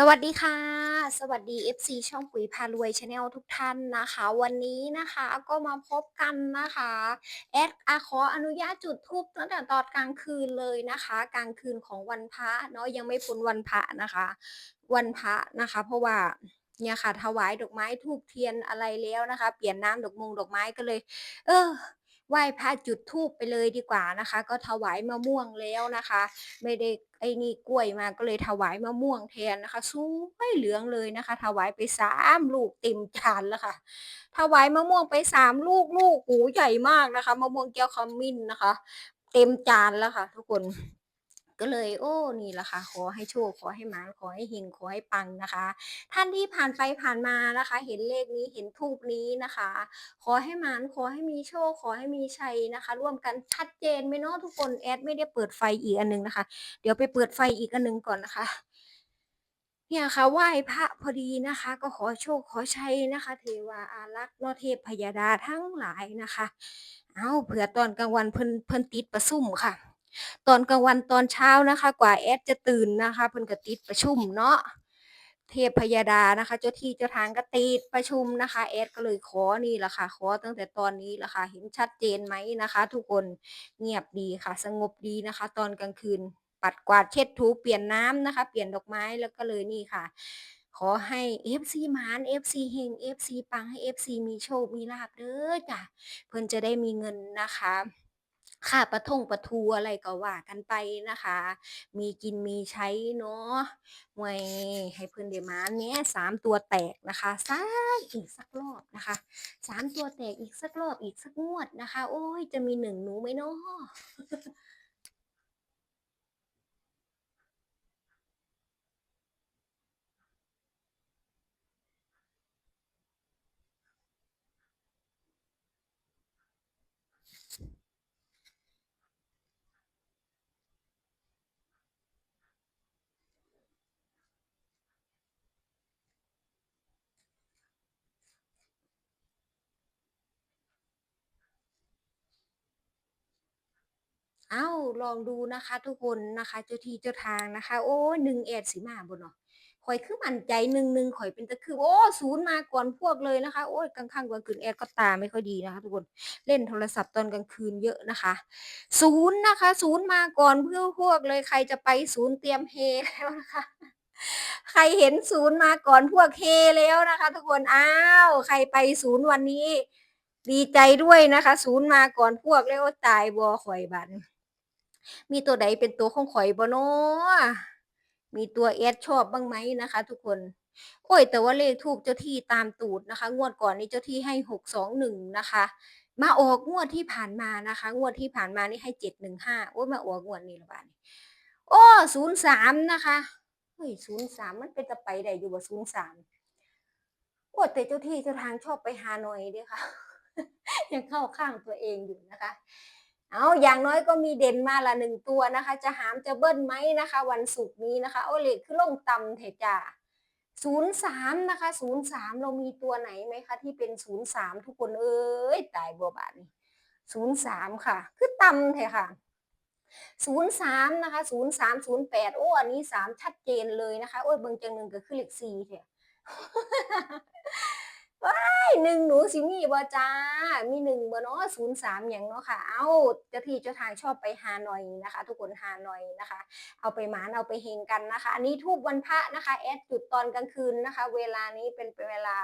สวัสดีค่ะ สวัสดี FC ช่องปุ๋ยพารวยชาแนลทุกท่านนะคะ วันนี้นะคะก็มาพบกันนะคะแอดอาขออนุญาตจุดธูปตั้งแต่ตอนกลางคืนเลยนะคะ กลางคืนของวันพระเนาะยังไม่พ้นวันพระนะคะ วันพระนะคะ เพราะว่าเนี่ยค่ะถวายดอกไม้ทูบเทียนอะไรแล้วนะคะ เปลี่ยนน้ำดอกมงดอกไม้ก็เลย เออ ไหว้พระจุดธูปไปเลยดีกว่านะคะ ก็ถวายมะม่วงแล้วนะคะ ไม่ได้ไอ้นี่กล้วยมาก็เลยถวายมะม่วงแทนนะคะสวยเหลืองเลยนะคะ ถวายไปสามลูกเต็มจานแล้วค่ะ ถวายมะม่วงไปสามลูกลูกหูใหญ่มากนะคะมะม่วงแก้วขมิ้นนะคะ เต็มจานแล้วค่ะ ทุกคน ก็เลยโอ้นี่แหละค่ะขอให้โชคขอให้หมานขอให้เฮงขอให้ปังนะคะ ท่านที่ผ่านไปผ่านมานะคะ เห็นเลขนี้เห็นทูปนี้นะคะ ขอให้หมานขอให้มีโชคขอให้มีชัยนะคะ ร่วมกันชัดเจนไหมเนาะทุกคนแอดไม่ได้เปิดไฟอีกอันหนึงนะคะ เดี๋ยวไปเปิดไฟอีกอันหนึงก่อนนะคะเนี่ยค่ะไหว้พระพอดีนะคะ ก็ขอโชคขอชัยนะคะ เทวาอารักษ์นอเทพพยดาทั้งหลายนะคะ เอาเผื่อตอนกลางวันเพิ่นเพิ่นติดประชุมค่ะ ตอนกลางวันตอนเช้านะคะ กว่าแอดจะตื่นนะคะเพิ่นก็ติดประชุมเนาะเทพพยาดานะคะ เจ้าที่เจ้าทางก็ติดประชุมนะคะแอดก็เลยขอนี่แหละค่ะ ขอตั้งแต่ตอนนี้แหละค่ะ เห็นชัดเจนไหมนะคะ ทุกคนเงียบดีค่ะ สงบดีนะคะ ตอนกลางคืน ปัดกวาดเช็ดถูเปลี่ยนน้ำนะคะ เปลี่ยนดอกไม้แล้วก็เลยนี่ค่ะ ขอให้ FC หมาน FC เฮง FC ปังให้ FC มีโชค มีลาภเด้อจ้ะเพิ่อนจะได้มีเงินนะคะ ค่าประทงประทูอะไรก็ว่ากันไปนะคะ มีกินมีใช้เนาะไวยให้เพื่อนเดมานแหน่สามตัวแตกนะคะสักอีกสักรอบนะคะสามตัวแตกอีกสักรอบอีกสักงวดนะคะ โอ้ยจะมีหนึ่งหนูไหมเนาะ เอ้าลองดูนะคะ ทุกคนนะคะเจ้าที่เจ้าทางนะคะ โอ้หนึ่งแอดสิมาบ่เนาะข่อยคือมั่นใจหนึ่งหนึ่งข่อยเป็นตะคือโอ้ศูนย์มาก่อนพวกเลยนะคะ โอ้ยกลางค่ำกลางคืนแอดก็ตาไม่ค่อยดีนะคะ ทุกคนเล่นโทรศัพท์ตอนกลางคืนเยอะนะคะศูนย์นะคะศูนย์มาก่อนเพื่อพวกเลยใครจะไปศูนย์เตรียมเฮแล้วนะคะใครเห็นศูนย์มาก่อนพวกเฮแล้วนะคะ ทุกคนอ้าวใครไปศูนย์วันนี้ ดีใจด้วยนะคะ ศูนย์มาก่อนพวกแล้วตายบ่ข่อยบัด มีตัวใดเป็นตัวของข่อยบ่เนาะมีตัวแอดชอบบ้างไหมนะคะ ทุกคน โอ้ย แต่ว่าเลขทูปเจ้าที่ตามตูดนะคะ งวดก่อนนี้เจ้าที่ให้หกสองหนึ่งนะคะ มาออกงวดที่ผ่านมานะคะ งวดที่ผ่านมานี่ให้เจ็ดหนึ่งห้าโอ้ยมาออกงวดนี้ละบาดโอ้ศูนย์สามนะคะเฮ้ยศูนย์สามมันเป็นจะไปได้อยู่บ่ศูนย์สามโอ้แต่เจ้าที่เจ้าทางชอบไปหาหน่อยด้อค่ะ ยังเข้าข้างตัวเองอยู่นะคะ เอาอย่างน้อยก็มีเด่นมาละหนึ่งตัวนะคะ จะหามจะเบิ้ลไหมนะคะ วันศุกร์นี้นะคะโอเลขคือลงต่ำเถอะจ้าศูนย์สามนะคะศูนย์สามเรามีตัวไหนไหมคะ ที่เป็นศูนย์สามทุกคนเอ้ยตายบัวบานศูนย์สามค่ะ คือต่ำเถอะค่ะศูนย์สามนะคะศูนย์สามศูนย์แปดโอ้อันนี้สามชัดเจนเลยนะคะ โอ้ยเบิ่งจังหนึ่งก็คือเลขสี่เถอะ ว้าวหนึ่งหนูสิมีบ่จ้า มีหนึ่งบ่เนาะศูนย์สามอย่างเนาะค่ะ เอาเจ้าที่เจ้าทางชอบไปฮาหน่อยนะคะ ทุกคนฮาหน่อยนะคะ เอาไปหมานเอาไปเฮงกันนะคะ อันนี้ทูบวันพระนะคะแอดจุดตอนกลางคืนนะคะ เวลานี้เป็นเวลา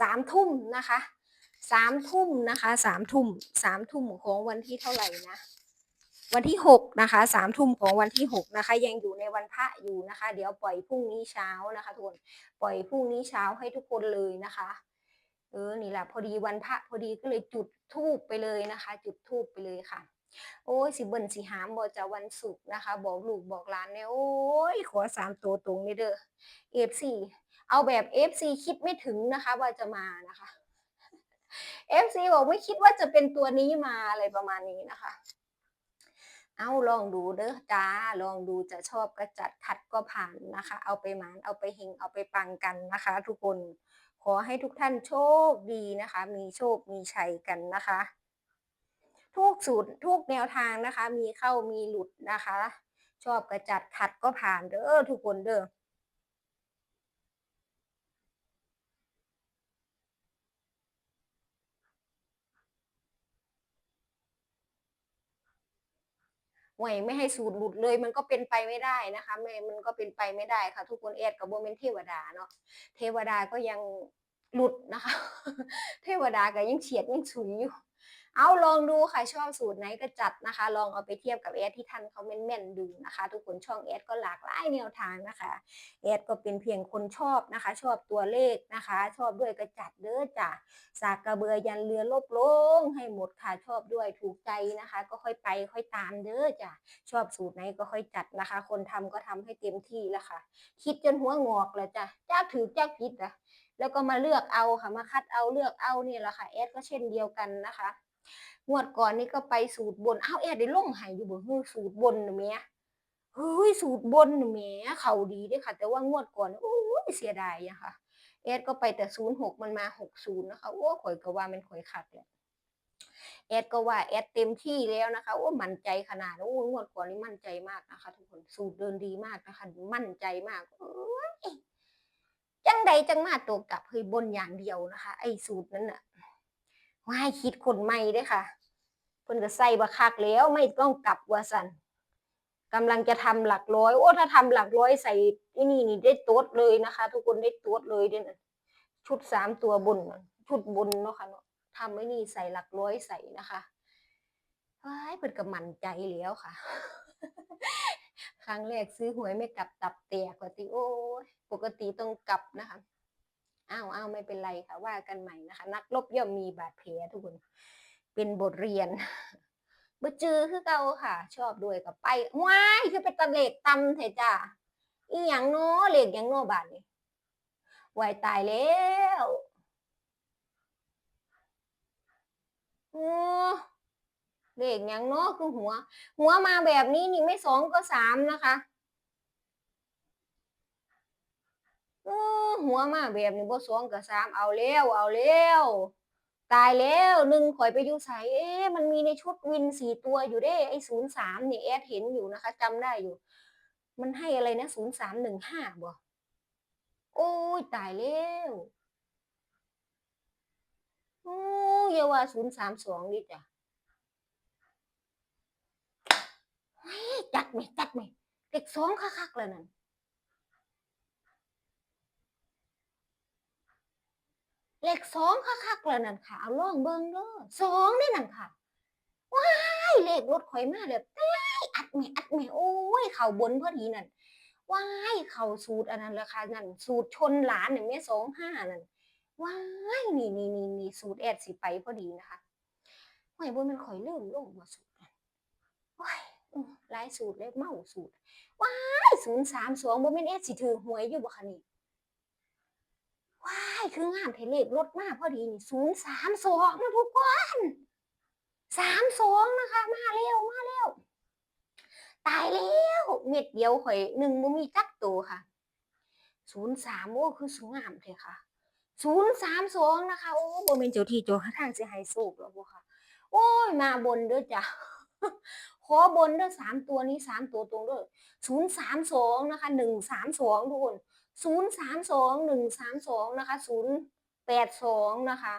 สามทุ่มนะคะสามทุ่มนะคะสามทุ่มสามทุ่มของวันที่เท่าไหร่นะวันที่หกนะคะสามทุ่มของวันที่หกนะคะ ยังอยู่ในวันพระอยู่นะคะ เดี๋ยวปล่อยพรุ่งนี้เช้านะคะทุกคนปล่อยพรุ่งนี้เช้าให้ทุกคนเลยนะคะ เออนี่แหละพอดีวันพระพอดีก็เลยจุดทูบไปเลยนะคะ จุดทูบไปเลยค่ะ โอ้ยสิเบิ่นสิหามบ่จะวันศุกร์นะคะ บอกลูกบอกหลานเนี่ยโอ้ยขอสามตัวตรงนี่เด้อเอฟซีเอาแบบเอฟซีคิดไม่ถึงนะคะ ว่าจะมานะคะเอฟซีบอกไม่คิดว่าจะเป็นตัวนี้มาอะไรประมาณนี้นะคะ เอาลองดูเด้อจ้าลองดูจะชอบก็จัดขัดก็ผ่านนะคะ เอาไปหมานเอาไปเฮงเอาไปปังกันนะคะ ทุกคน ขอให้ทุกท่านโชคดีนะคะ มีโชคมีชัยกันนะคะ ทุกสูตรทุกแนวทางนะคะ มีเข้ามีหลุดนะคะ ชอบกระจัดขัดก็ผ่านเด้อทุกคนเด้อ ห่วยไม่ให้สูตรหลุดเลยมันก็เป็นไปไม่ได้นะคะไม่มันก็เป็นไปไม่ได้ค่ะ ทุกคนแอดกับโบเมนเทวดาเนาะเทวดาก็ยังหลุดนะคะ เทวดาก็ยังเฉียดยังฉุยอยู่ เอาลองดูค่ะชอบสูตรไหนก็จัดนะคะ ลองเอาไปเทียบกับแอดที่ท่านเขาแม่นๆดูนะคะ ทุกคนช่องแอดก็หลากหลายแนวทางนะคะแอดก็เป็นเพียงคนชอบนะคะ ชอบตัวเลขนะคะ ชอบด้วยก็จัดเด้อจ้ะสากกระเบือยันเรือลบลงให้หมดค่ะชอบด้วยถูกใจนะคะ ก็ค่อยไปค่อยตามเด้อจ้ะชอบสูตรไหนก็ค่อยจัดนะคะ คนทำก็ทำให้เต็มที่แล้วค่ะ คิดจนหัวงอกเลยจ้ะจ้าถือจ้าผิดอะแล้วก็มาเลือกเอาค่ะมาคัดเอาเลือกเอานี่แหละค่ะแอดก็เช่นเดียวกันนะคะ งวดก่อนนี่ก็ไปสูตรบนอ้าวแอดได้ลงหายอยู่บ่ฮู้สูตรบนน่ะแหม่เฮ้ยสูตรบนน่ะแหม่เขาดีเด้อค่ะ แต่ว่างวดก่อนโอ้ยเสียดายอะค่ะแอดก็ไปแต่06มันมา60นย์นะคะโอ้ข่อยก็ว่ามันข่อยคักแหละแอดก็ว่าแอดเต็มที่แล้วนะคะโอ้มั่นใจขนาดโอ้งวดก่อนนี่มั่นใจมากนะคะ ทุกคนสูตรเดินดีมากนะคะ มั่นใจมากโอ้ยจังใดจังมาตัวกลับเฮ้ยบนอย่างเดียวนะคะ ไอ้สูตรนั้นน่ะ ว่าให้คิดคนใหม่ด้ค่ะเพิ่นก็ใส่บักคักแล้วไม่ต้องกลับว่าสันกำลังจะทำหลักร้อย โอ้ถ้าทำหลักร้อยใส่ที่นี่นี่ได้ตัวเลยนะคะ ทุกคนได้ตัวเลยเด้นะชุดสามตัวบนน่ะชุดบนเนาะค่ะเนาะทำไว้นี่ใส่หลักร้อยใส่นะคะเฮ้ยเพิ่นก็มั่นใจแล้วค่ะ ครั้งแรกซื้อหวยไม่กลับตับแตกว่าติโอ้ยปกติต้องกลับนะคะ อ้าวอ้าวไม่เป็นไรค่ะ ว่ากันใหม่นะคะ นักรบย่อมมีบาดแผลทุกคน เป็นบทเรียนบ่จือคือเก่าค่ะ ชอบด้วยกับไปว้ายคือเป็นตะเลกตำเถอะจ้าอีหยังเนาะเลขหยังเนาะบาดนี้วายตายแล้วโอ้เลขหยังเนาะคือหัว หัวมาแบบนี้นี่ไม่สองก็สามนะคะเอหัวมาแบบนี้บ่สองก็สามเอาแล้วเอาแล้วตายแล้วหนึ่งข่อยไปอยู่ไสเอ๊ะมันมีในชุดวินสี่ตัวอยู่เด้ ไอ้ศูนย์สามนี่แอดเห็นอยู่นะคะจำได้อยู่ มันให้อะไรนะศูนย์สามหนึ่งห้าบ่โอ้ยตายแล้วโอ้ยอย่าว่าศูนย์สามสองดิจ้ะจัดไหมจัดไหมเด็กสองคักๆเลยนั่น เลขสองคักๆเลยนั่นค่ะ เอาล่องเบิ่งเด้อสองนี่นั่นค่ะ ว้ายเลขรถข่อยมาเลยตายอัดแม่อัดแม่โอ้ย เข่าบนพอดีนั่นว้ายเข่าสูตรอันนั้นราคานั่นสูตรชนหลานเนี่ยแม่สองห้านั่นว้ายนี่นี่นี่นี่สูตรแอดสิไปพอดีนะคะห่วยบนมันข่อยลืมลงมาสูตรนั่นว้ายหลายสูตรเลยเมาสูตรว้ายศูนย์สามสองบ่แม่นแอดสิถือหวยอยู่บ่คะนี่ ว้ายคืองามเทเลขรถมากพอดีนี่ศูนย์สามสองนะทุกคนสามสองนะคะ มาเร็วมาเร็วตายแล้วเม็ดเดียวข่อยหนึ่งบ่มีจักตัวค่ะศูนย์สามโอ้คือสูงงามเลยค่ะศูนย์สามสองนะคะโอ้บ่เป็นเจ้าที่เจ้าทางสิให้สูบแล้วบ่ค่ะ โอ้ยมาบนเด้อจ้ะขอบนเด้อสามตัวนี้สามตัวตรงเด้อศูนย์สามสองนะคะหนึ่งสามสองทุกคน ศูนย์สามสองหนึ่งสามสองนะคะศูนย์แปดสองนะคะ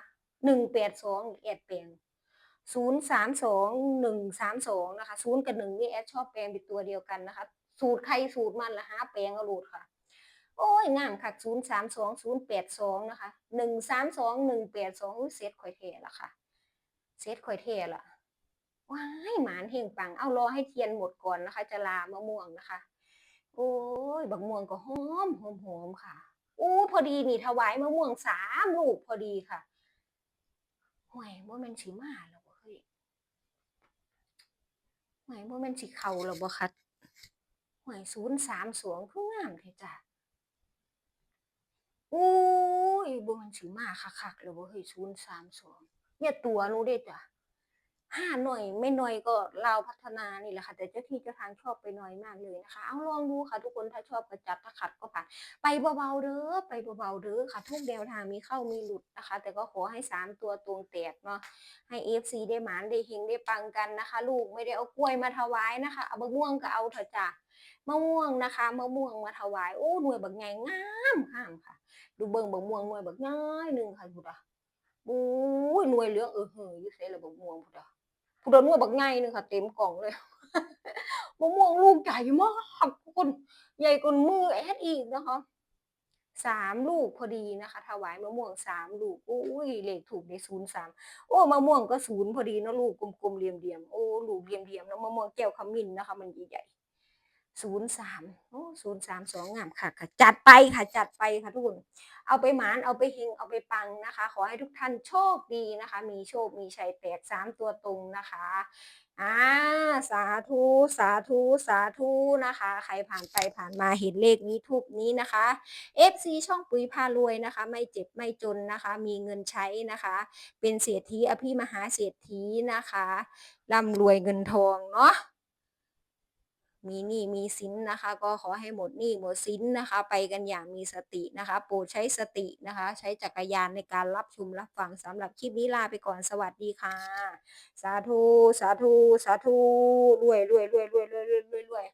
หนึ่งแปดสองแอดแปลงศูนย์สามสองหนึ่งสามสองนะคะศูนย์กับหนึ่งนี่แอดชอบแปลงเป็นตัวเดียวกันนะคะ สูตรใครสูตรมันละฮะแปลงเอาโหลดค่ะ โอ้ยงามค่ะศูนย์สามสองศูนย์แปดสองนะคะหนึ่งสามสองหนึ่งแปดสองเซตข่อยเทละค่ะเซตข่อยเทละว้ายหมานเฮงปัง เอารอให้เทียนหมดก่อนนะคะ จะลามะม่วงนะคะ โอ้ยบักม่วงก็หอมหอมหอมค่ะอู้พอดีนี่ถวายมะม่วงสามลูกพอดีค่ะห่วยบ่แม่นสิมาแล้วบ่เฮ้ยห่วยบ่แม่นสิเข้าแล้วบ่คะห่วยศูนย์สามสองคืองามแท้จ้ะอู้ยบ่ม่นสิมาคักๆแล้วบ่เฮ้ยศูนย์สามสองเนี่ยตัวหนูเด้จ้ะ ห้าหน่อยไม่หน่อยก็เราพัฒนานี่แหละค่ะ แต่เจ้าที่เจ้าทางชอบไปหน่อยมากเลยนะคะ เอาลองดูค่ะทุกคนถ้าชอบก็จัดถ้าขัดก็ผ่านไปเบาๆเด้อไปเบาๆเด้อค่ะ ทุกแนวทางมีเข้ามีหลุดนะคะ แต่ก็ขอให้สามตัวตรงแตกเนาะให้เอฟซีได้หมานได้เฮงได้ปังกันนะคะ ลูกไม่ได้เอากล้วยมาถวายนะคะเอามะม่วงก็เอาเถอะจ้ะมะม่วงนะคะมะม่วงมาถวายโอ้หน่วยบักใหญ่งามงามค่ะ ดูเบิ่งบักม่วงหน่วยบักน้อยหนึ่งค่ะพุดอะบู้ยหน่วยเหลืองเออเฮ้ยอยู่เสร็จแล้วบักม่วงพุดอะ ผู้โดนนวบักไงนึงค่ะ เต็มกล่องเลยมะม่วงลูกใหญ่มากทุกคนใหญ่กว่ามือแอดอีกนะคะสามลูกพอดีนะคะ ถวายมะม่วงสามลูกอุ้ยเลขถูกในศูนย์สามโอ้มะม่วงก็ศูนย์พอดีเนาะลูกกลมๆเหลี่ยมๆโอ้ลูกเหลี่ยมๆนะมะม่วงแก้วขมิ้นนะคะ มันใหญ่ๆ ศูนย์สามโอ้ศูนย์สามสองงามค่ะค่ะ จัดไปค่ะจัดไปค่ะทุกคนเอาไปหมานเอาไปเฮงเอาไปปังนะคะ ขอให้ทุกท่านโชคดีนะคะ มีโชคมีชัยแตกสามตัวตรงนะคะอ่าสาธุสาธุสาธุนะคะ ใครผ่านไปผ่านมาเห็นเลขนี้ทุกนี้นะคะ FC ช่องปุ๋ยพารวยนะคะ ไม่เจ็บไม่จนนะคะ มีเงินใช้นะคะ เป็นเศรษฐีอภิมหาเศรษฐีนะคะร่ำรวยเงินทองเนาะ มีหนี้มีสินนะคะ ก็ขอให้หมดหนี้หมดสินนะคะ ไปกันอย่างมีสตินะคะโปรดใช้สตินะคะ ใช้จักรยานในการรับชมรับฟังสำหรับคลิปนี้ลาไปก่อนสวัสดีค่ะ สาธุสาธุสาธุรวยรวยรวยรวยรวยรวยรวย